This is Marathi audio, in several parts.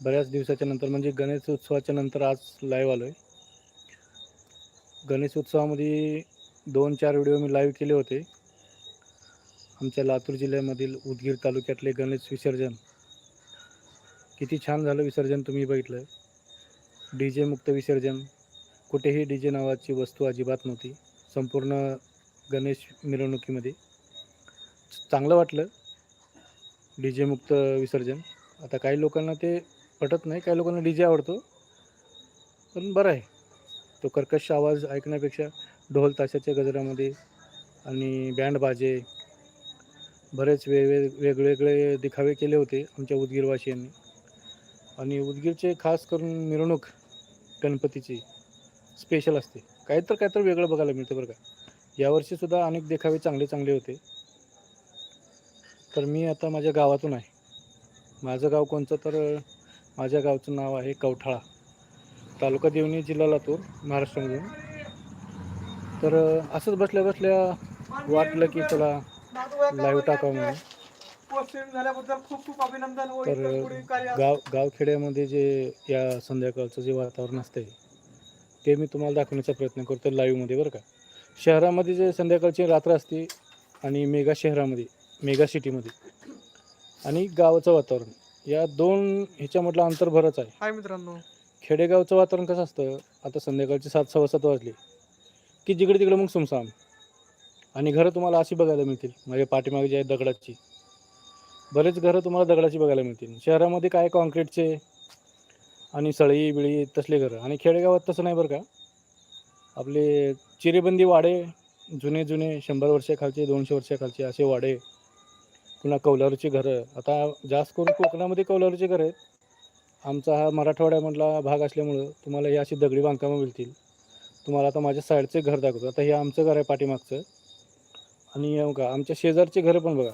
बऱ्याच दिवसाच्या नंतर म्हणजे गणेश उत्सवाच्या नंतर आज लाईव्ह आलो आहे गणेश उत्सवामध्ये दोन चार व्हिडिओ मी लाईव्ह केले होते. आमच्या लातूर जिल्ह्यामधील उदगीर तालुक्यातले गणेश विसर्जन. किती छान झालं विसर्जन तुम्ही बघितलं. डी जे मुक्त विसर्जन. कुठेही डी जे नावाची वस्तू अजिबात नव्हती. संपूर्ण गणेश मिरवणुकीमध्ये. चांगलं वाटलं. डी जे मुक्त विसर्जन. आता काही लोकांना ते पटत नाही. काही लोकांना डी जे आवडतो. पण बरं आहे. तो कर्कश आवाज ऐकण्यापेक्षा ढोल ताशाच्या गजरामध्ये आणि बँड बाजे बरेच वेगवे वेगवेगळे दिखावे केले होते आमच्या उदगीरवासियांनी आणि उदगीरचे खास करून मिरवणूक गणपतीची स्पेशल असते. काहीतर काहीतर वेगळं बघायला मिळतं बरं का. यावर्षीसुद्धा अनेक देखावे चांगले चांगले होते. तर मी आता माझ्या गावातून आहे. माझं गाव कोणतं तर माझ्या गावचं नाव आहे कवठाळा. तालुका देवणी जिल्हा लातूर महाराष्ट्रामधून तर असंच बसल्या बसल्या वाटलं की चला लाईव्ह टाकावं म्हणून. खूप खूप अभिनंदन तर गाव गावखेड्यामध्ये जे या संध्याकाळचं जे वातावरण असतंय ते मी तुम्हाला दाखवण्याचा प्रयत्न करतो लाईव्हमध्ये बरं का. शहरामध्ये जे संध्याकाळची रात्र असते आणि मेगा शहरामध्ये मेगा सिटीमध्ये आणि गावाचं वातावरण. या दोन ह्याच्यामधलं अंतर भरच आहे. हाय मित्रांनो. खेडेगावचं वातावरण कसं असतं? आता संध्याकाळचे सात सव्वा सात वाजले. की जिकडे तिकडे मग सुमसाम. आणि घरं तुम्हाला अशी बघायला मिळतील. माझ्या पाठीमागे जे आहेत दगडाची. बरेच घरं तुम्हाला दगडाची बघायला मिळतील. शहरामध्ये काय कॉन्क्रीटचे आणि सळी बिळी तसले घरं. आणि खेडेगावात तसं नाही बरं का? आपले चिरेबंदी वाडे जुने जुने शंभर वर्षाखालचे दोनशे वर्षाखालचे असे वाडे पुन्हा कौलारूची घरं. आता जास्त करून कोकणामध्ये कौलारूची घरं आहेत. आमचा हा मराठवाड्यामधला भाग असल्यामुळं तुम्हाला हे अशी दगडी बांधकामं मिळतील. तुम्हाला आता माझ्या साईडचे घर दाखवतो. आता हे आमचं घर आहे पाठीमागचं. आणि का आमच्या शेजारचे घरं पण बघा.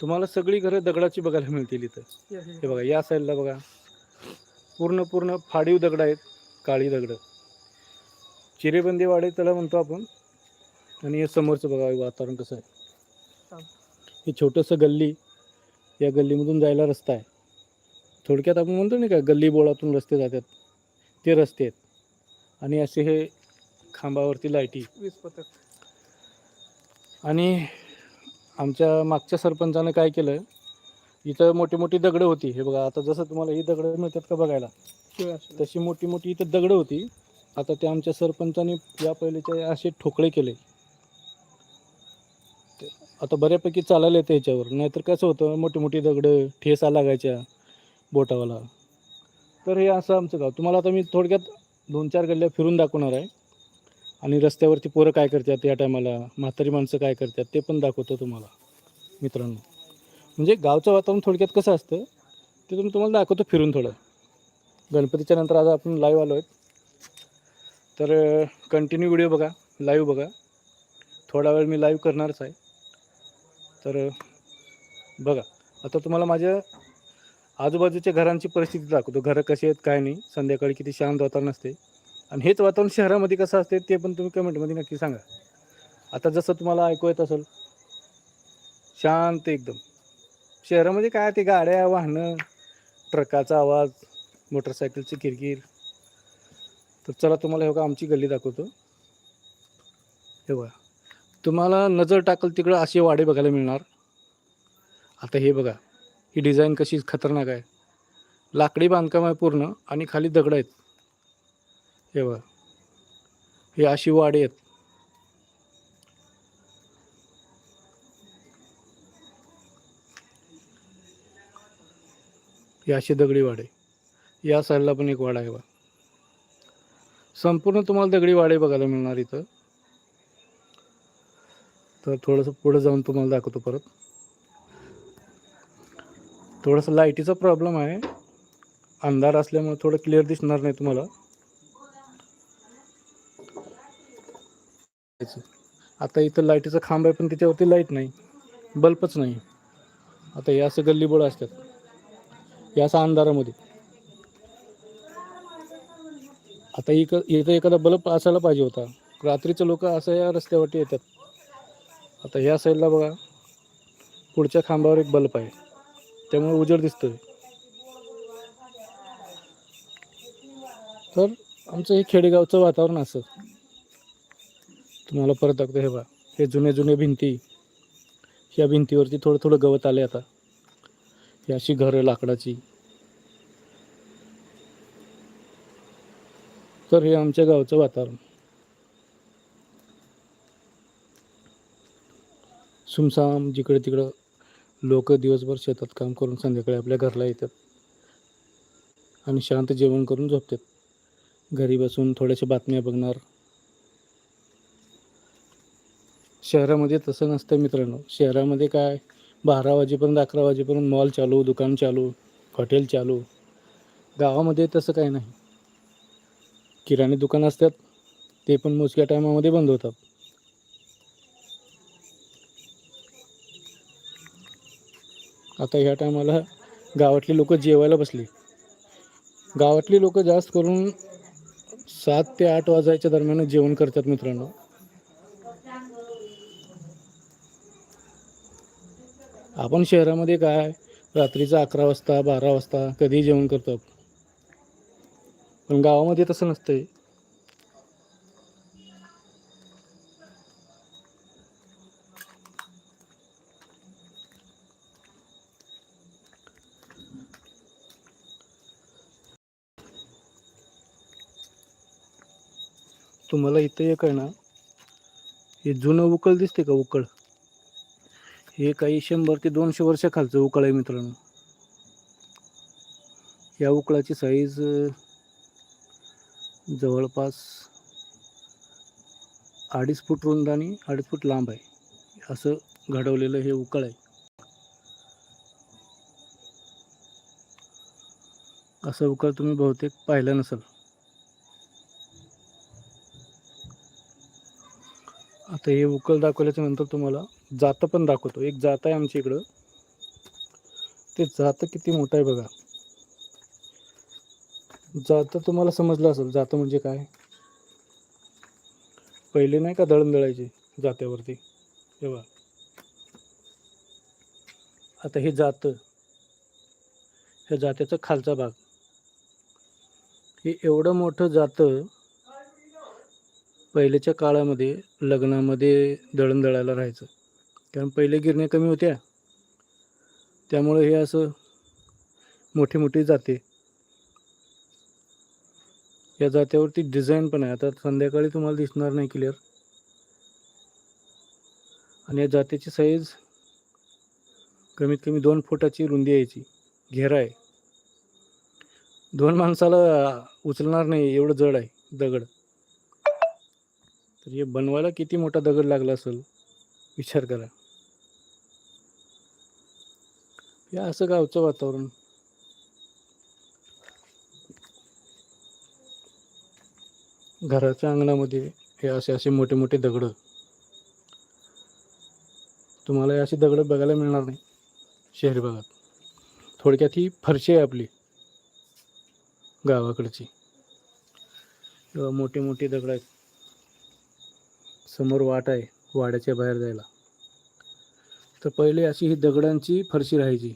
तुम्हाला सगळी घरं दगडाची बघायला मिळतील इथं. हे- हे बघा या साईडला बघा. पूर्ण पूर्ण फाडीव दगड आहेत काळी दगडं. चिरेबंदी वाडे त्याला म्हणतो आपण. आणि हे समोरचं बघा वातावरण कसं आहे. हे छोटंसं गल्ली या गल्लीमधून जायला रस्ता आहे. थोडक्यात आपण म्हणतो नाही का गल्ली बोळातून रस्ते जातात. ते रस्ते आहेत. आणि असे हे खांबावरती लाईटी. वीस पथक. आणि आमच्या मागच्या सरपंचानं काय केलं इथं मोठी मोठी दगडं होती. हे बघा आता जसं तुम्हाला ही दगडं मिळतात का बघायला. तशी मोठी मोठी इथं दगडं होती. आता त्या आमच्या सरपंचाने या पहिलेचे असे ठोकळे केले. ते आता बऱ्यापैकी चालायला येतं याच्यावर. नाहीतर कसं होतं मोठी मोठी दगडं ठेसा लागायच्या बोटावाला. तर हे असं आमचं गाव. तुम्हाला आता मी थोडक्यात दोन चार गल्ल्या फिरून दाखवणार आहे. आणि रस्त्यावरती पोरं काय करतात या टायमाला म्हातारी माणसं काय करतात ते पण दाखवतो तुम्हाला मित्रांनो. म्हणजे गावचं वातावरण थोडक्यात कसं असतं ते तुम्ही तुम्हाला दाखवतो फिरून थोडं. गणपतीच्या नंतर आज आपण लाईव्ह आलो आहेत. तर कंटिन्यू व्हिडिओ बघा लाईव्ह बघा. थोडा वेळ मी लाईव्ह करणारच आहे. तर बघा आता तुम्हाला माझ्या आजूबाजूच्या घरांची परिस्थिती दाखवतो. घरं कशी आहेत काय नाही. संध्याकाळी किती शांत वातावरण असते. आणि हेच वातावरण शहरामध्ये कसं असते ते पण तुम्ही कमेंटमध्ये नक्की सांगा. आता जसं तुम्हाला ऐकू येत असेल शांत एकदम. शहरामध्ये काय ते गाड्या वाहनं ट्रकाचा आवाज मोटरसायकलची किरकिर. तर चला तुम्हाला हे बघा आमची गल्ली दाखवतो. हे बघा. तुम्हाला नजर टाकल तिकडं असे वाडे बघायला मिळणार. आता हे बघा ही डिझाईन कशी खतरनाक आहे. लाकडी बांधकाम आहे पूर्ण आणि खाली दगड आहेत. हे बघा हे अशी वाडे आहेत. ही अशी दगडी वाडे. या साईडला पण एक वाडा आहे बघा. संपूर्ण तुम्हाला दगडी वाडे बघायला मिळणार इथं. तर थोडंसं पुढं जाऊन तुम्हाला दाखवतो परत. थोडंसं लाईटीचा प्रॉब्लेम आहे. अंधार असल्यामुळे थोडं क्लिअर दिसणार नाही तुम्हाला. आता इथं लाईटीचा खांब आहे पण त्याच्यावरती लाइट नाही. बल्बच नाही. आता हे असं गल्लीबोळ असतात. या असं अंधारामध्ये. आता इक इथं एखादा बल्ब असायला पाहिजे होता. रात्रीचं लोक असं या रस्त्यावरती येतात. आता ह्या साईडला बघा पुढच्या खांबावर एक बल्ब आहे. त्यामुळे उजेड दिसतोय. तर आमचं हे खेडेगावचं वातावरण असं. तुम्हाला परत दाखवतो हे बघा हे जुने जुने भिंती ह्या भिंतीवरती थोडं थोडं गवत आले आता. ही अशी घर लाकडाची. तर हे आमच्या गावचं वातावरण. सुमसाम जिकडे तिकडं लोक दिवसभर शेतात काम करून संध्याकाळी आपल्या घरला येतात आणि शांत जेवण करून झोपतात. घरी बसून थोड्याशा बातम्या बघणार. शहरामध्ये तसं नसतं मित्रांनो. शहरामध्ये काय? बारा वाजेपर्यंत अकरा वाजेपर्यंत मॉल चालू दुकान चालू हॉटेल चालू. गावामध्ये तसं काही नाही. किराणे दुकान असतात ते पण मोजक्या टायमामध्ये बंद होतात. आता ह्या टायमाला गावातली लोक जेवायला बसली. गावातली लोक जास्त करून सात ते आठ वाजायच्या दरम्यान जेवण करतात मित्रांनो. आपण शहरामध्ये काय रात्रीचा अकरा वाजता बारा वाजता कधी जेवण करतो पण गावामध्ये तसं नसतंय. तुम्हाला इथं एक आहे ना हे जुनं उकळ दिसते का उकळ? हे काही शंभर ते दोनशे वर्षाखालचं उकळ आहे मित्रांनो. या उकळाची साईज जवळपास अडीच फूट रुंद आणि अडीच फूट लांब आहे. असं घडवलेलं हे उकळ आहे. असं उकळ तुम्ही बहुतेक पाहिलं नसेल. तर हे उकल दाखवल्याच्या नंतर तुम्हाला जातं पण दाखवतो. एक जात आहे आमच्या इकडं. ते जातं किती मोठं आहे बघा. जातं तुम्हाला समजलं असेल जातं म्हणजे काय? पहिले नाही का दळण दळायचे जात्यावरती तेव्हा आता हे जातं. ह्या जात्याचा खालचा भाग. हे एवढं मोठं जातं पहिलेच्या काळामध्ये लग्नामध्ये दळणदळायला राहायचं. कारण पहिले गिरण्या कमी होत्या. त्यामुळे हे असं मोठी मोठी जाते. या जात्यावरती डिझाईन पण आहे. आता संध्याकाळी तुम्हाला दिसणार नाही क्लिअर. आणि या जात्याची साईज कमीत कमी दोन फुटाची रुंदी यायची. घेरा आहे. दोन माणसाला उचलणार नाही. एवढं जड आहे. दगड. तर हे बनवायला किती मोठा दगड लागला असेल? विचार करा. हे असं गावचं वातावरण. घराच्या अंगणामध्ये हे असे असे मोठे मोठे दगड. तुम्हाला हे अशी दगड बघायला मिळणार नाही शहरी भागात. थोडक्यात ही फरशी आहे आपली गावाकडची. मोठे मोठे दगड आहेत. समोर वाट आहे वाड्याच्या बाहेर जायला. तर पहिले अशी ही दगडांची फरशी राहायची.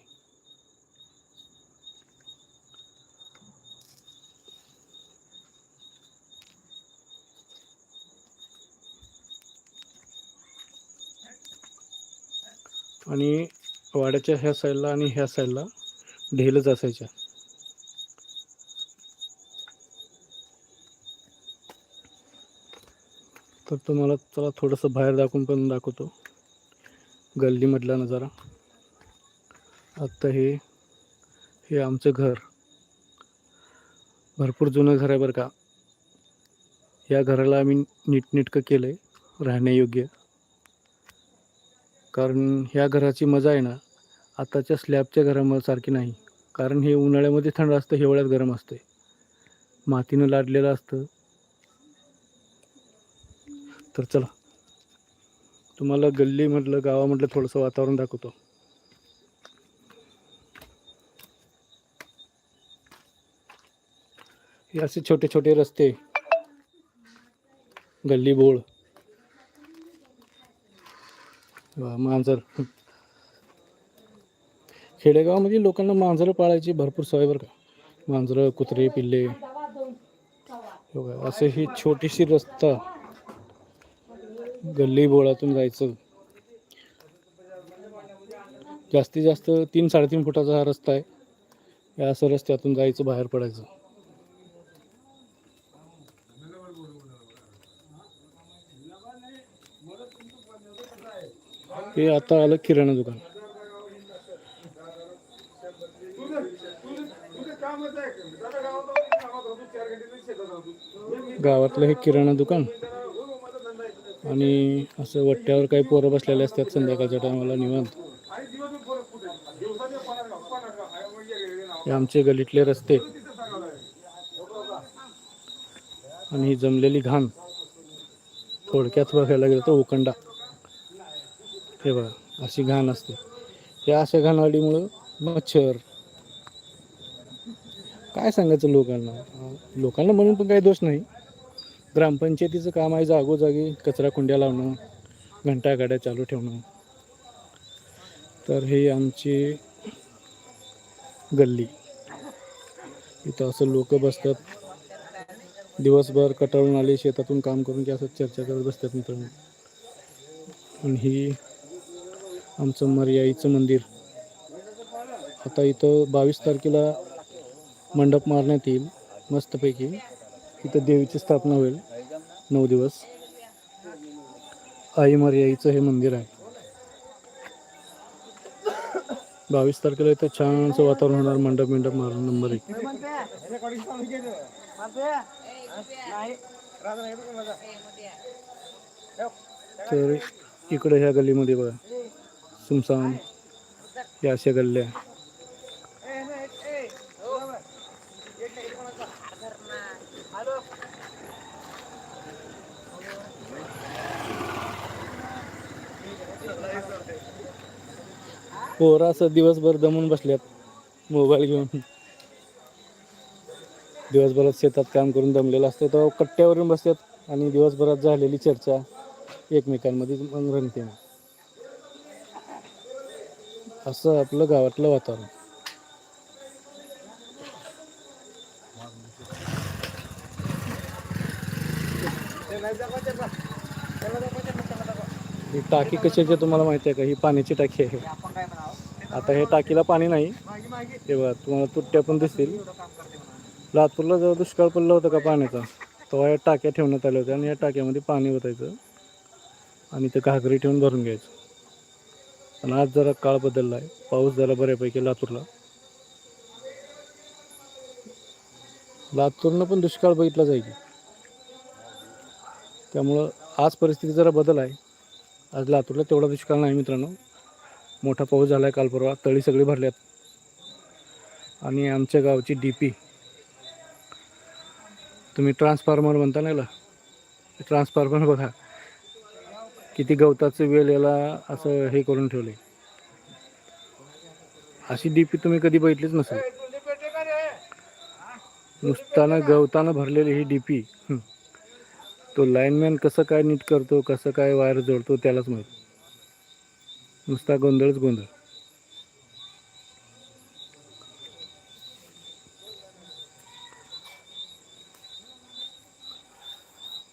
आणि वाड्याच्या ह्या साईडला आणि ह्या साईडला ढेलच असायच्या. तर तुम्हाला चला थोडंसं बाहेर दाखवून पण दाखवतो. गल्लीमधला नजारा आत्ता हे हे आमचं घर. भरपूर जुनं घर आहे बरं का. या घराला आम्ही नीटनेटकं केलं आहे राहण्यायोग्य कारण ह्या घराची मजा आहे ना आताच्या स्लॅबच्या घरामध्ये सारखी नाही. कारण हे उन्हाळ्यामध्ये थंड असतं हिवाळ्यात गरम असते मातीनं लादलेलं असतं. तर चला. तुम्हाला गल्ली म्हटलं गावा गावामधलं थोडंसं वातावरण दाखवतो. हे असे छोटे छोटे रस्ते. गल्ली बोळ. मांजर. खेडेगावामध्ये लोकांना मांजरं पाळायची भरपूर सवय बरं का. मांजरं कुत्रे पिल्ले. असे ही छोटीशी रस्ता. गल्ली बोळातून जायचं. जास्तीत जास्त तीन साडेतीन फुटाचा हा रस्ता आहे. या असं रस्त्यातून जायचं बाहेर पडायचं. हे आता आलं किराणा दुकान. गावातलं हे किराणा दुकान जरा, हो, माझा धंदा आहे. आणि असं वट्ट्यावर काही पोरं बसलेले असतात संध्याकाळच्या टायमाला निवांत. हे आमचे गलीतले रस्ते. आणि ही जमलेली घाण. थोडक्यात बघायला गेलं तर उकंडा हे बघा अशी घाण असते. या अशा घाणवाडीमुळं मच्छर. काय सांगायचं लोकांना? लोकांना म्हणून पण काही दोष नाही. ग्रामपंचायतीचं काम आहे जागोजागी कचरा कुंड्या लावणं घंटा गाड्या चालू ठेवणं. तर हे आमची गल्ली. इथं असं लोक बसतात. दिवसभर कटाळून आले शेतातून काम करून की असं चर्चा करत बसतात मित्रांनो. आणि ही आमचं मर्याईचं मंदिर. आता इथं बावीस तारखेला मंडप मारण्यात येईल मस्तपैकी. इथं देवीची स्थापना होईल. नऊ दिवस. आई मर्याईचं हे मंदिर आहे. बावीस तारखेला इथं छानचं वातावरण होणार मंडप मंडप मारून नंबर एक. तर इकडे ह्या गल्लीमध्ये बघा सुमसान या अशा गल्ल्या ए, नाही, ए, हो, बरोबर. एक नाही, कोणाचा? हॅलो. पोरं असं दिवसभर दमून बसल्यात मोबाईल घेऊन. दिवसभरात शेतात काम करून दमलेलं असतं तेव्हा कट्ट्यावरून बसतात आणि दिवसभरात झालेली चर्चा एकमेकांमध्ये मग रंगते. असं आपलं गावातलं वातावरण. ही टाकी कशाची आहे तुम्हाला माहिती आहे का? ही पाण्याची टाकी आहे. आपण काय आता हे टाकीला पाणी नाही. मागे हे बघा तुम्हाला तुट्ट्या पण दिसतील. लातूरला जेव्हा दुष्काळ पडला होता का पाण्याचा? तेव्हा या टाक्या ठेवण्यात आल्या होत्या आणि या टाक्यामध्ये पाणी ओतायचं आणि ते घागरी ठेवून भरून घ्यायचं. पण आज जरा काळ बदलला आहे पाऊस झाला बऱ्यापैकी लातूरला. लातूरनं पण दुष्काळ बघितला जाईल. त्यामुळं आज परिस्थिती जरा बदल आहे. आज लातूरला तेवढा दुष्काळ नाही मित्रांनो. मोठा पाऊस झाला आहे काल परवा. तळी सगळी भरल्यात आणि आमच्या गावची डी पी तुम्ही ट्रान्सफॉर्मर म्हणता ना ट्रान्सफॉर्मर बघा. किती गवताचं वेल याला असं हे करून ठेवले अशी डी पी तुम्ही कधी बघितलीच नसेल. नुसतानं नुसताना गवतानं भरलेली ही डी पी तो लाईनमॅन कसं काय नीट करतो कसं काय वायर जोडतो त्यालाच माहिती. नुसता गोंधळच गोंधळ.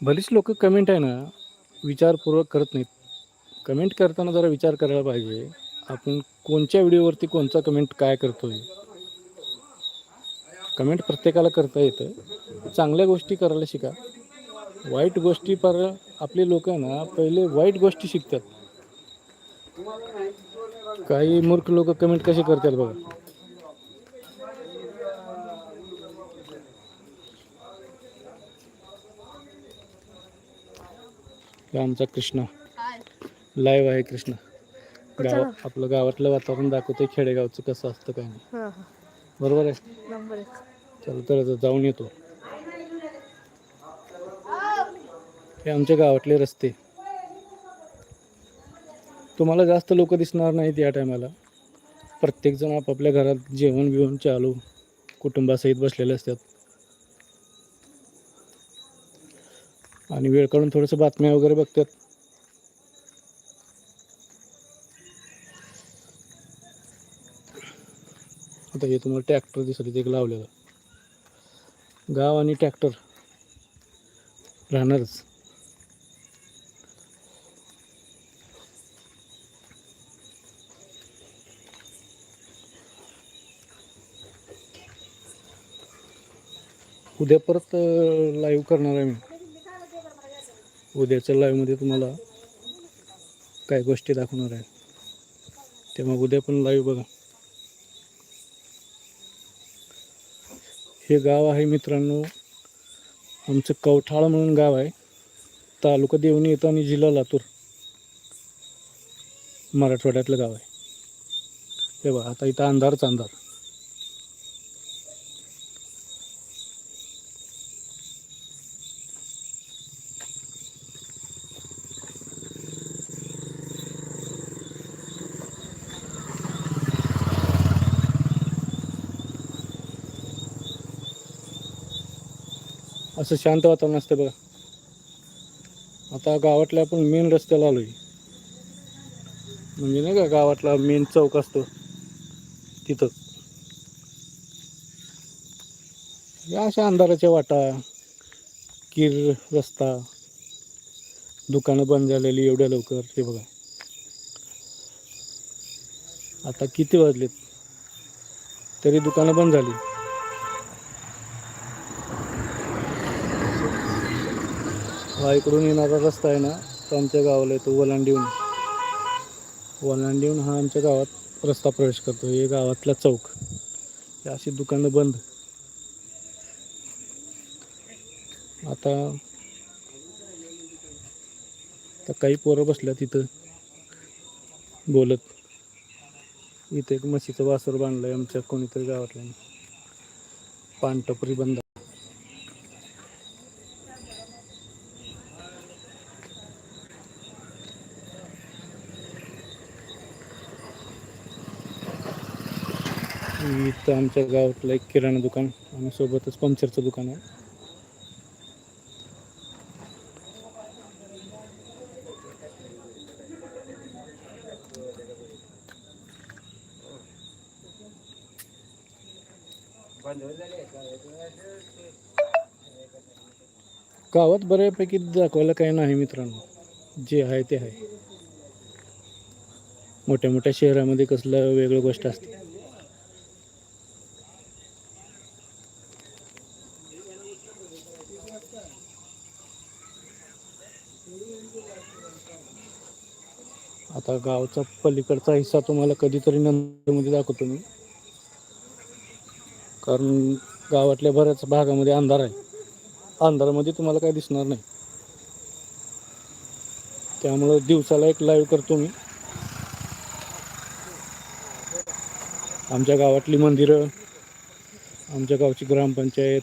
भलीच लोक कमेंट आहे ना विचारपूर्वक करत नाहीत. कमेंट करताना जरा विचार करायला पाहिजे आपण कोणत्या व्हिडिओवरती कोणचा कमेंट काय करतोय? कमेंट प्रत्येकाला करता येतं. चांगल्या गोष्टी करायला शिका. वाईट गोष्टी पर आपले लोक आहे ना पहिले वाईट गोष्टी शिकतात. काही मूर्ख लोक कमेंट कसे करतात बघा. आमचा कृष्णा. लाईव्ह आहे कृष्णा. गाव आपलं गावातलं वातावरण दाखवतंय खेडेगावचं कसं असतं काय नाही. बरोबर आहे? चल तर जाऊन येतो. हे आमच्या गावातले रस्ते. तुम्हाला जास्त लोक दिसणार नाहीत या टायमाला. प्रत्येकजण आपापल्या घरात जेवण बिवण चालू कुटुंबासहित बसलेले असतात. आणि वेळ काढून थोडंसं बातम्या वगैरे बघतात. आता हे तुम्हाला ट्रॅक्टर दिसत एक लावलेलं. गाव आणि ट्रॅक्टर. राहणारच. उद्या परत लाईव्ह करणार आहे मी. उद्याच्या लाईव्हमध्ये तुम्हाला काय गोष्टी दाखवणार आहे. तेव्हा उद्या पण लाईव्ह बघा. हे गाव आहे मित्रांनो आमचं कवठाळ म्हणून गाव आहे. तालुका देवणी येतो आणि जिल्हा लातूर. मराठवाड्यातलं गाव आहे. हे बघा आता इथं अंधारच अंधार. असं शांत वातावरण असतं बघा. आता गावातल्या आपण मेन रस्त्याला आलोय. म्हणजे नाही का गावातला मेन चौक असतो. तिथं. या अशा अंधाराच्या वाटा किर रस्ता दुकानं बंद झालेली एवढ्या लवकर ते बघा. आता किती वाजलेत? तरी दुकानं बंद झाली. हा इकडून येणारा रस्ता आहे ना तो आमच्या गावाला येतो वलांडीहून. वलांडीहून हा आमच्या गावात रस्ता प्रवेश करतो. हे गावातला चौक. हे अशी दुकानं बंद. आता आता काही पोरं बसल्या तिथं बोलत. इथे एक म्हशीचं वासर बांधलं आहे आमच्या कोणीतरी गावातल्या पानटपरी बंद इथं आमच्या गावातलं एक किराणा दुकान आणि सोबतच पंक्चरचं दुकान आहे. गावात बऱ्यापैकी दाखवायला काही नाही मित्रांनो. जे आहे ते आहे. मोठ्या मोठ्या शहरामध्ये कसलं वेगळं गोष्ट असते आता गावचा पलीकडचा हिस्सा तुम्हाला कधीतरी नंतरमध्ये दाखवतो मी. कारण गावातल्या बऱ्याच भागामध्ये अंधार आहे. अंधारामध्ये तुम्हाला काय दिसणार नाही. त्यामुळं दिवसाला एक लाईव्ह करतो मी. आमच्या गावातली मंदिरं आमच्या गावची ग्रामपंचायत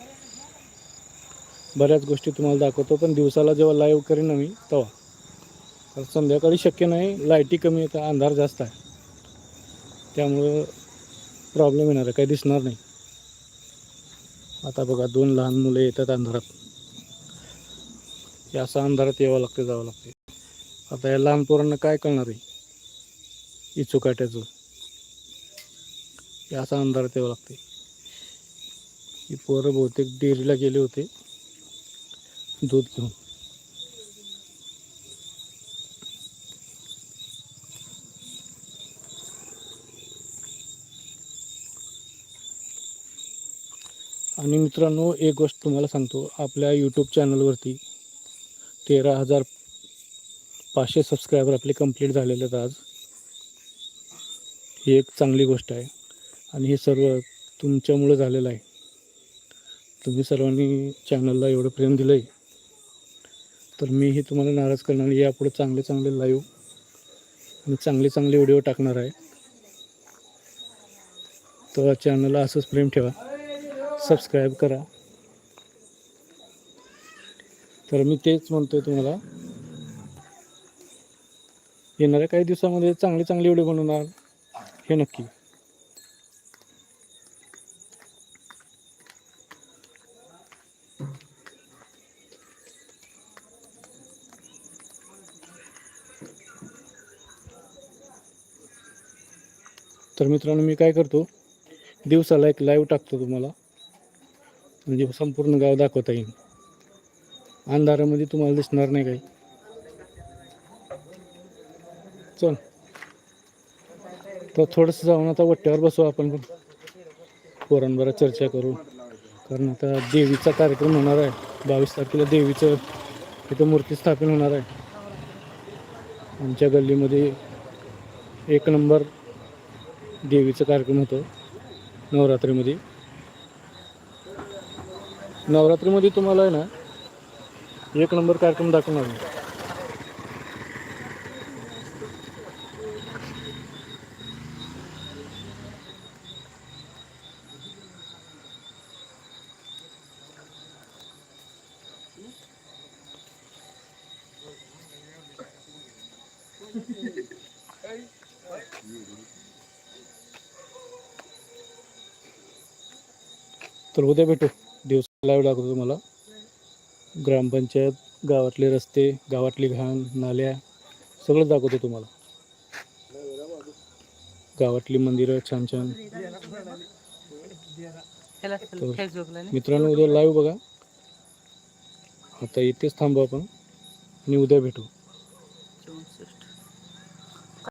बऱ्याच गोष्टी तुम्हाला दाखवतो. पण दिवसाला जेव्हा लाईव्ह करेन ना मी तेव्हा. कारण संध्याकाळी शक्य नाही लाईटी कमी येतं अंधार जास्त आहे. त्यामुळं प्रॉब्लेम येणार आहे काही दिसणार नाही. आता बघा दोन लहान मुलं येतात अंधारात. हे असं अंधारात यावं लागते जावं लागते. आता या लहान पोरांना काय कळणार आहे? इचुकाट्याचं हे असं अंधारात यावं लागते ही पोरं बहुतेक डेअरीला गेले होते. दूध घेऊन. आणि मित्रांनो एक गोष्ट तुम्हाला सांगतो. आपल्या यूट्यूब चॅनलवरती तेरा हजार पाचशे सबस्क्रायबर आपले कंप्लीट झालेले आहेत आज. ही एक चांगली गोष्ट आहे. आणि हे सर्व तुमच्यामुळं झालेलं आहे. तुम्ही सर्वांनी चॅनलला एवढं प्रेम दिलं आहे तर मी हे तुम्हाला नाराज करणार नाही. यापुढे चांगले चांगले लाईव्ह आणि चांगले चांगले व्हिडिओ टाकणार आहे. तर चॅनलला असंच प्रेम ठेवा. सबस्क्राईब करा. तर मी तेच म्हणतोय तुम्हाला. येणाऱ्या काही दिवसामध्ये चांगले चांगले व्हिडिओ बनवणार. हे नक्की. तर मित्रांनो मी काय करतो? दिवसाला एक लाईव्ह टाकतो तुम्हाला. म्हणजे संपूर्ण गाव दाखवता येईल. अंधारामध्ये तुम्हाला दिसणार नाही काही. चल. तर थोडंसं जाऊन आता वट्ट्यावर बसू आपण पण. पोरांबरोबर चर्चा करू. कारण आता देवीचा कार्यक्रम होणार आहे. बावीस तारखेला देवीचं इथं मूर्ती स्थापन होणार आहे. आमच्या गल्लीमध्ये एक नंबर देवीचं कार्यक्रम होतो नवरात्रीमध्ये. नवरात्रीमध्ये तुम्हाला आहे ना एक नंबर कार्यक्रम दाखवणार मी. तर उद्या भेटू लाईव्ह दाखवतो तुम्हाला. ग्रामपंचायत गावातले रस्ते गावातली घाण नाल्या सगळं दाखवतो तुम्हाला. गावातली मंदिरं छान छान. तर मित्रांनो उद्या लाईव्ह बघा. आता इथेच थांबू आपण. आणि उद्या भेटू.